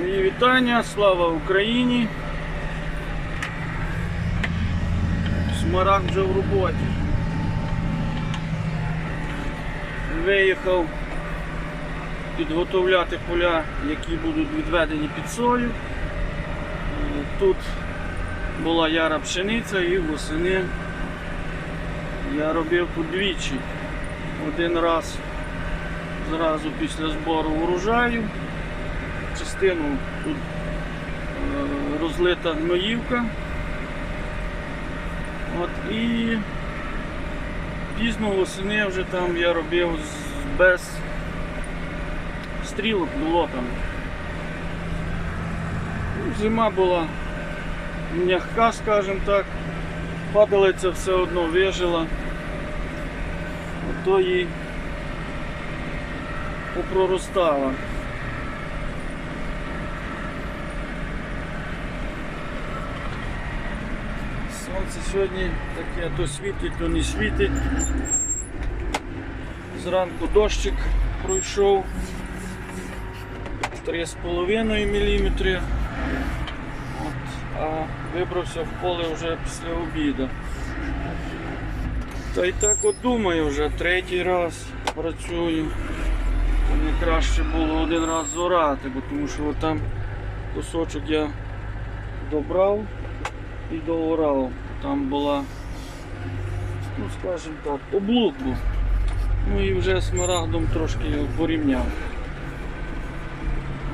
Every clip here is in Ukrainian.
Мої вітання, слава Україні. Смарагд вже в роботі. Виїхав підготовляти поля, які будуть відведені під сою. Тут була яра пшениця і восени я робив тут двічі. Один раз зразу після збору урожаю. Частину тут е, розлита гноївка. От, і пізно восени вже там я робив без стрілок було там. Ну, Зима була м'яка, скажімо так. Падалиця все одно вижила. Ото їй попроростала. Сонце сьогодні таке то світить, то не світить. Зранку дощик пройшов 3,5 мм. А вибрався в поле вже після обіду. Та й так от думаю вже третій раз працюю. Мені краще було один раз зорати, бо тому що там кусочок я добрав і доорав. Там була, ну скажімо так, облук був. Ну і вже смарагдом трошки його порівняв.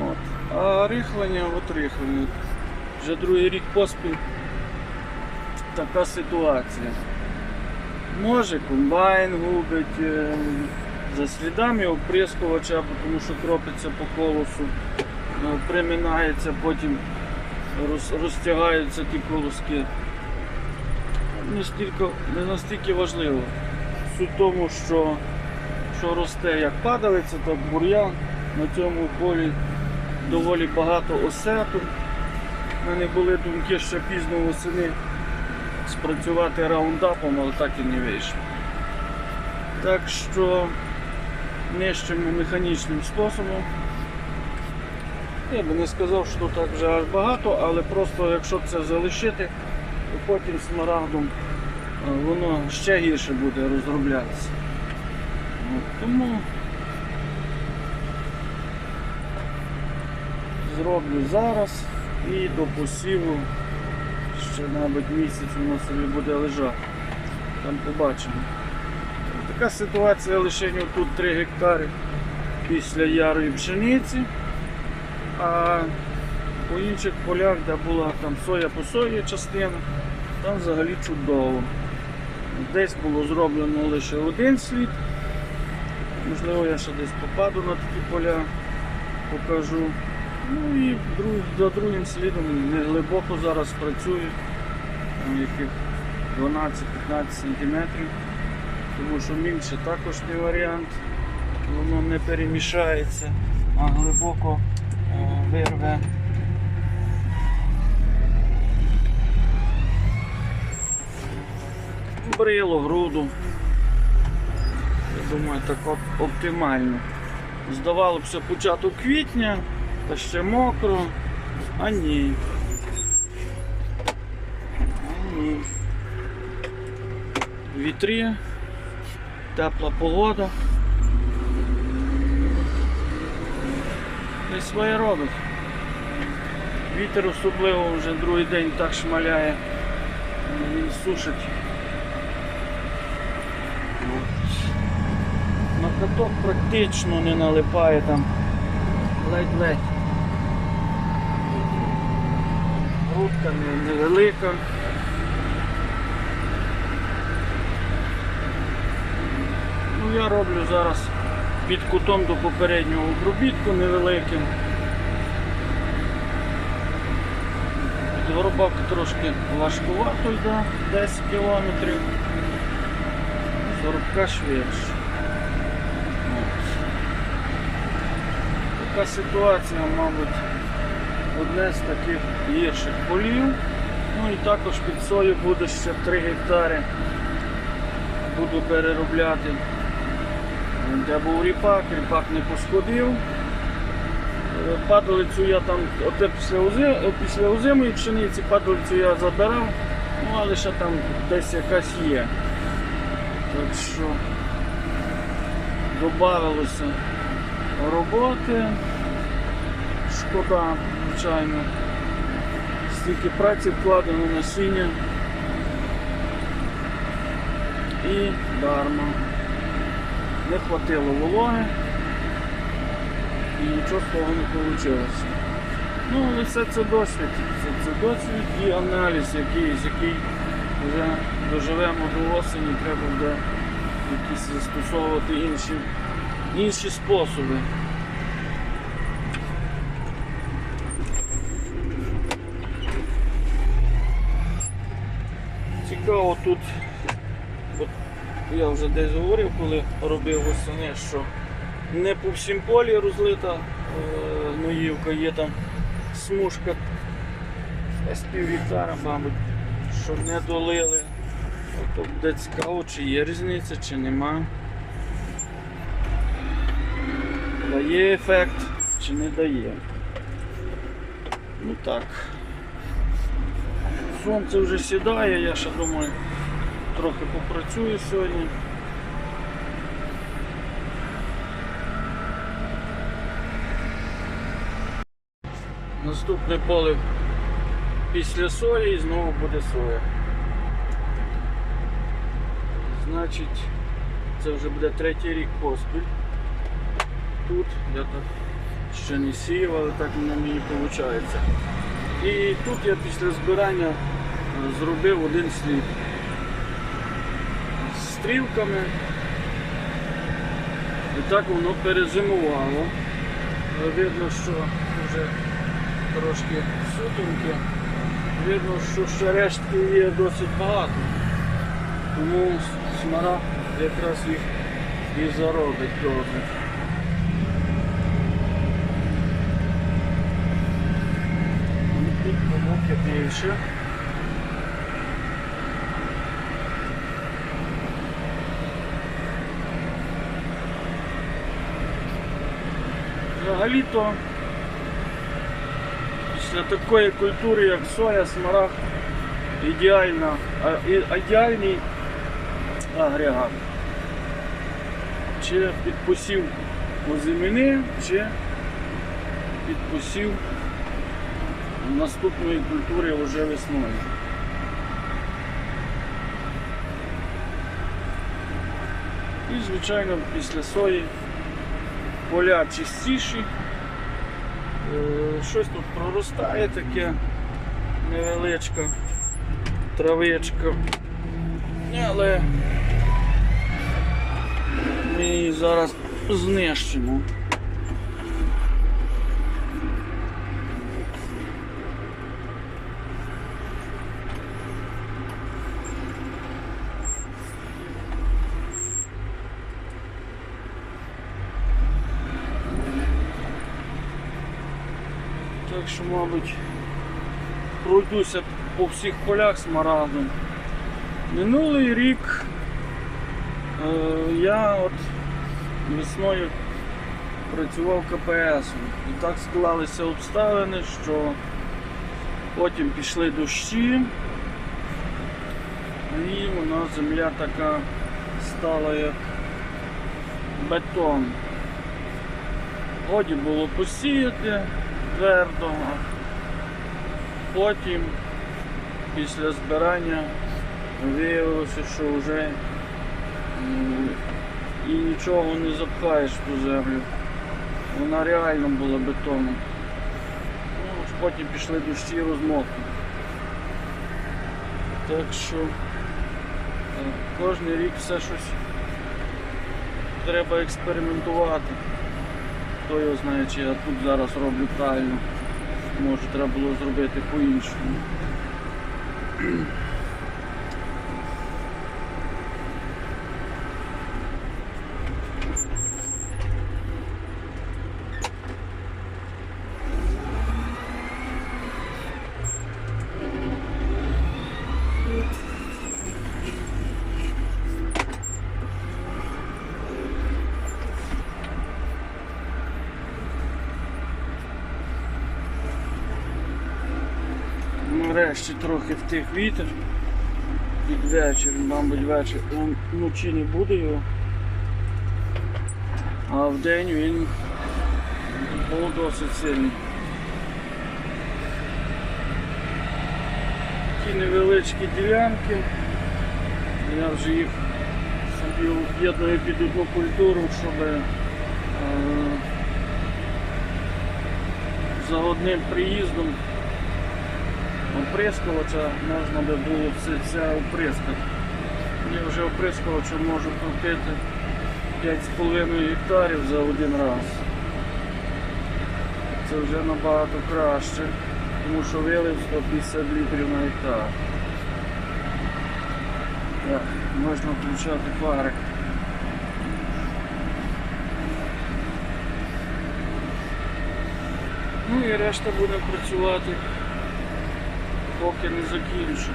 От. А рихлення, от рихлення. Вже другий рік поспіль така ситуація. Може комбайн губить е, за слідами оприскувача, тому що кропиться по колосу, е, приминається, потім роз, розтягаються ті колоски. Не, стільки, не настільки важливо. Суть тому, що, що росте як падалиця, так бур'ян. На цьому полі доволі багато осету. У мене були думки ще пізно восени спрацювати раундапом, але так і не вийшло. Так що нищимо механічним способом. Я би не сказав, що так вже аж багато, але просто якщо це залишити, то потім смарагдом е, воно ще гірше буде розроблятися. От, тому зроблю зараз і до посіву ще, мабуть, місяць воно собі буде лежати. Там побачимо. Така ситуація лише тут 3 гектари після ярої пшениці, а по інших полях, де була там соя по сої частина, там взагалі чудово. Десь було зроблено лише один слід. Можливо, я ще десь попаду на такі поля, покажу. Ну і за другим слідом не глибоко зараз працюю, там яких 12-15 сантиметрів, тому що мільше також не варіант, воно не перемішається, а глибоко е, вирве. Брило, груду. Я думаю, так оп- оптимально. Здавалося б, початок квітня, та ще мокро, а ні. А ні. Вітрі, тепла погода. І своє робить. Вітер особливо вже другий день так шмаляє. Він сушить. Каток практично не налипає там ледь-ледь. Грудка невелика. Ну, я роблю зараз під кутом до попереднього обробітку невеликим. Підгорбавка трошки важкувато йде, 10 кілометрів. 40 швидше. От. Така ситуація, мабуть, одне з таких гірших полів. Ну і також під сою буде ще 3 гектари. Буду переробляти. Де був ріпак, ріпак не посходив. Е, Падалицю я там, оте після, після озимої пшениці, падалицю я забирав, ну але ще там десь якась є. Так що додавалося роботи. Шкода, звичайно. Стільки праці вкладено насіння. І дарма. Не хватило вологи і нічого з того не вийшло. Ну, але все це досвід. Це, це досвід і аналіз якийсь, який вже доживемо до осені, треба буде якісь застосовувати інші, інші способи. Цікаво тут, от я вже десь говорив, коли робив восени, що не по всім полі розлита е, гноївка, є там смужка з пів мабуть, що не долили. Тобто буде цікаво, чи є різниця, чи нема. Дає ефект, чи не дає. Ну так. Сонце вже сідає, я ще думаю, трохи попрацюю сьогодні. Наступне поле після сої і знову буде соя. Значить, це вже буде третій рік поспіль. Тут я так ще не сіяв, але так на мені виходить. І тут я після збирання е, зробив один слід з стрілками. І так воно перезимувало. Видно, що вже трошки сутінки. Видно, що ще рештки є досить багато. Тому смара якраз їх і заробить добре. Тут більше. Взагалі-то після такої культури, як соя, смарагд, ідеальна, ідеальний агрегат. Чи під посів озимини, чи під посів наступної культури вже весною. І, звичайно, після сої поля чистіші. Е, Щось тут проростає таке невеличка травичка. Але ми її зараз знищимо. Так що, мабуть, пройдуся по всіх полях смарагдом. Минулий рік е, я от весною працював КПС. І так склалися обставини, що потім пішли дощі, і вона земля така стала як бетон. Годі було посіяти твердо, а потім після збирання виявилося, що вже і нічого не запхаєш ту землю. Вона реально була бетоном. Ну, потім пішли дощі розмокли. Так що е, кожен рік все щось треба експериментувати. Хто його знає, чи я тут зараз роблю правильно. Може треба було зробити по-іншому. Нарешті трохи втих вітер. Під вечір, мабуть, вечір вночі не буде його. А вдень він був досить сильний. Такі невеличкі ділянки. Я вже їх собі об'єдную під одну культуру, щоб е, за одним приїздом оприскувача можна би було все це оприскати. Я вже оприскувачем можу крутити 5,5 гектарів за один раз. Це вже набагато краще, тому що вилив 150 літрів на гектар. Так, можна включати фари. Ну і решта буде працювати, поки не закінчу.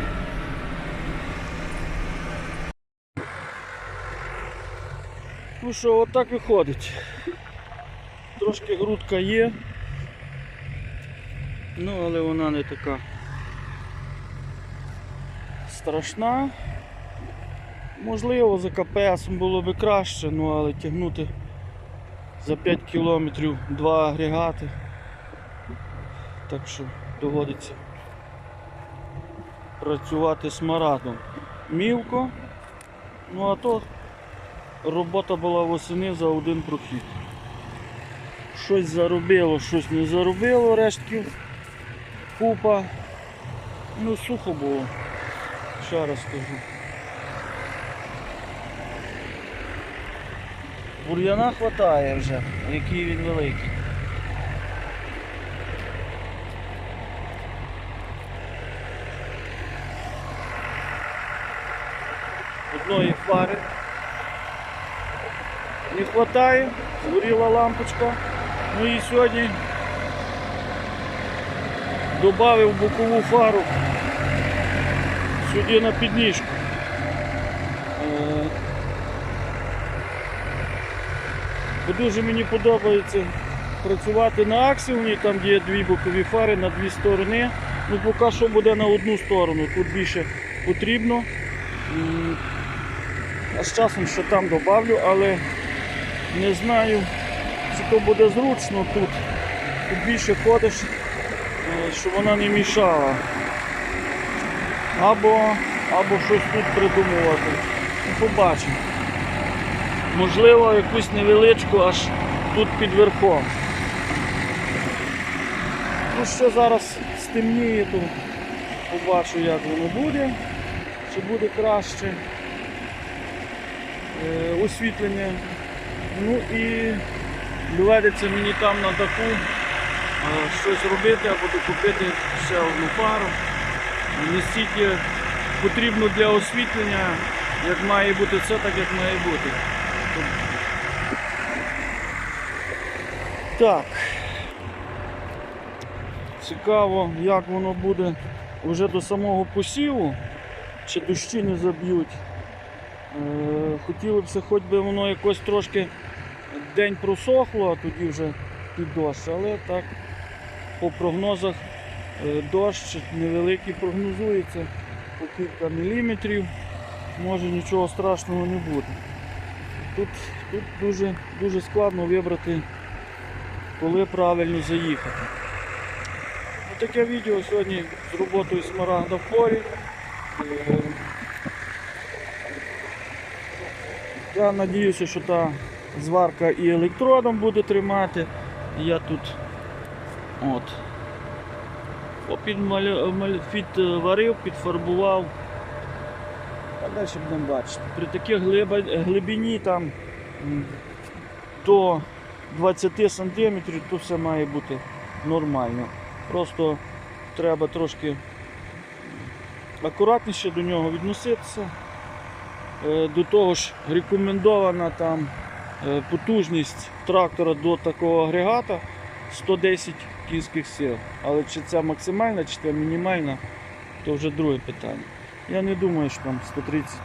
Ну що, отак виходить. Трошки грудка є, ну але вона не така страшна. Можливо, за КПС було б краще, ну але тягнути за 5 кілометрів два агрегати. Так що доводиться працювати смарадом. Мілко, ну а то робота була восени за один прохід. Щось заробило, щось не заробило, рештків купа. Ну сухо було, ще раз скажу. Бур'яна хватає вже, який він великий. Одної не вистачає, згоріла лампочка. Ну і сьогодні додав бокову фару сюди на підніжку. Дуже мені подобається працювати на аксіоні, там де є дві бокові фари на дві сторони. Ну поки що буде на одну сторону, тут більше потрібно. А з часом ще там додавлю, але не знаю, чи то буде зручно тут. Тут більше ходиш, е, щоб вона не мішала. Або, або щось тут придумувати. Ну, Побачимо. Можливо, якусь невеличку аж тут під верхом. Ну ще зараз стемніє, то побачу як воно буде, чи буде краще освітлення. Ну і доведеться мені там на даху е, щось робити або докупити ще одну пару. Не стільки потрібно для освітлення, як має бути все так, як має бути. Так. Цікаво, як воно буде вже до самого посіву, чи дощі не заб'ють. Е, Хотілося б, хоч би воно якось трошки день просохло, а тоді вже під дощ, але так по прогнозах е, дощ невеликий прогнозується, по кілька міліметрів, може нічого страшного не буде. Тут, тут дуже, дуже складно вибрати, коли правильно заїхати. Ось таке відео сьогодні з роботою Смарагда в полі. Е, Я сподіваюся, що та зварка і електродом буде тримати. Я тут от, підварив, підфарбував. А далі будемо бачити. При такій глибині там до 20 см то все має бути нормально. Просто треба трошки акуратніше до нього відноситися. Е, До того ж рекомендована там е, потужність трактора до такого агрегата 110 кінських сил. Але чи це максимальна, чи це мінімальна, то вже друге питання. Я не думаю, що там 130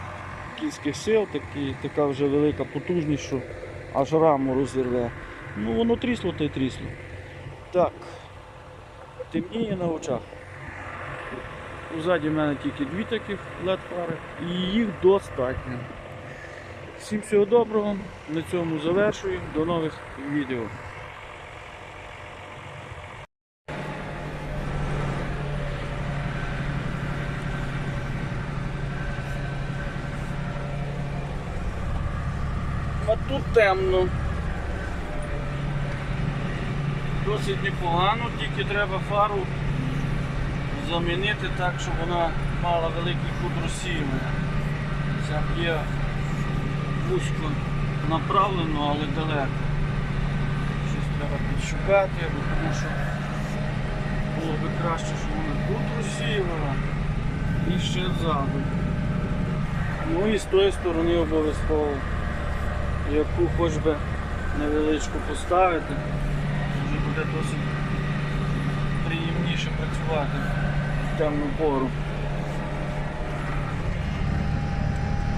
кінських сил, такі, така вже велика потужність, що аж раму розірве. Ну воно трісло та й трісло. Так, темніє на очах. Ззаді в мене тільки дві таких LED фари і їх достатньо. Всім всього доброго, на цьому завершую. До нових відео. А тут темно. Досить непогано, тільки треба фару замінити так, щоб вона мала великий кут розсіювання. Ця є вузько направлено, але далеко. Щось треба підшукати, тому що було б краще, щоб вона тут розсіювала і ще ззаду. Ну і з тої сторони обов'язково яку хоч би невеличку поставити, вже буде досить приємніше працювати темну пору.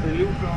Пилюка